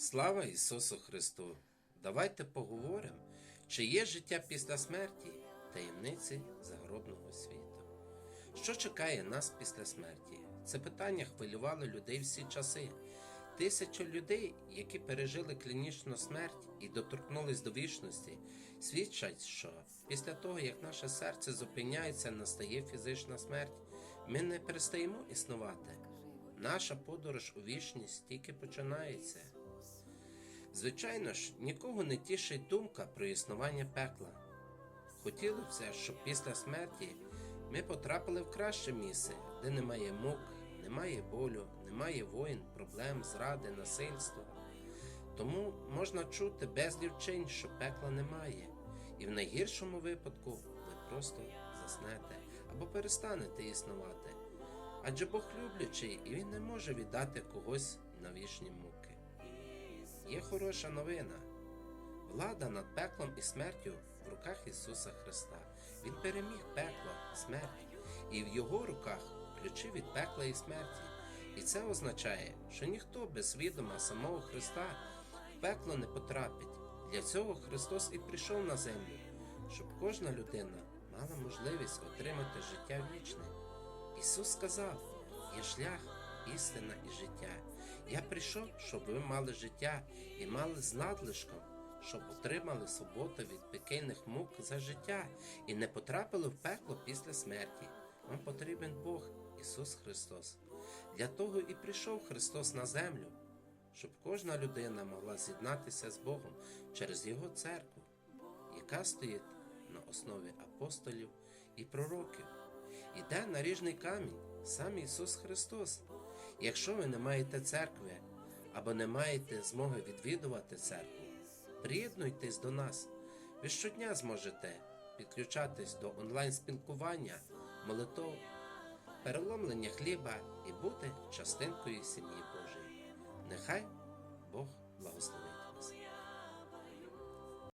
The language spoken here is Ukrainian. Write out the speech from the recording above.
Слава Ісусу Христу! Давайте поговоримо, чи є життя після смерті, таємниці загробного світу. Що чекає нас після смерті? Це питання хвилювало людей всі часи. Тисячі людей, які пережили клінічну смерть і доторкнулись до вічності, свідчать, що після того, як наше серце зупиняється, настає фізична смерть, ми не перестаємо існувати. Наша подорож у вічність тільки починається. Звичайно ж, нікого не тішить думка про існування пекла. Хотілося щоб після смерті ми потрапили в краще місце, де немає мук, немає болю, немає воїн, проблем, зради, насильства. Тому можна чути безліч вчень, що пекла немає, і в найгіршому випадку ви просто заснете або перестанете існувати. Адже Бог люблячий, і Він не може віддати когось на вічні муки. Є хороша новина. Влада над пеклом і смертю в руках Ісуса Христа. Він переміг пекло, смерть, і в Його руках ключі від пекла і смерті. І це означає, що ніхто без відома самого Христа в пекло не потрапить. Для цього Христос і прийшов на землю, щоб кожна людина мала можливість отримати життя вічне. Ісус сказав: є шлях, істина і життя. Я прийшов, щоб ви мали життя і мали з надлишком, щоб отримали свободу від пекельних мук за життя і не потрапили в пекло після смерті. Вам потрібен Бог, Ісус Христос. Для того і прийшов Христос на землю, щоб кожна людина могла з'єднатися з Богом через Його церкву, яка стоїть на основі апостолів і пророків. Іде наріжний камінь, сам Ісус Христос. Якщо ви не маєте церкви або не маєте змоги відвідувати церкву, приєднуйтесь до нас. Ви щодня зможете підключатись до онлайн-спілкування, молитов, переломлення хліба і бути частинкою сім'ї Божої. Нехай Бог благословить.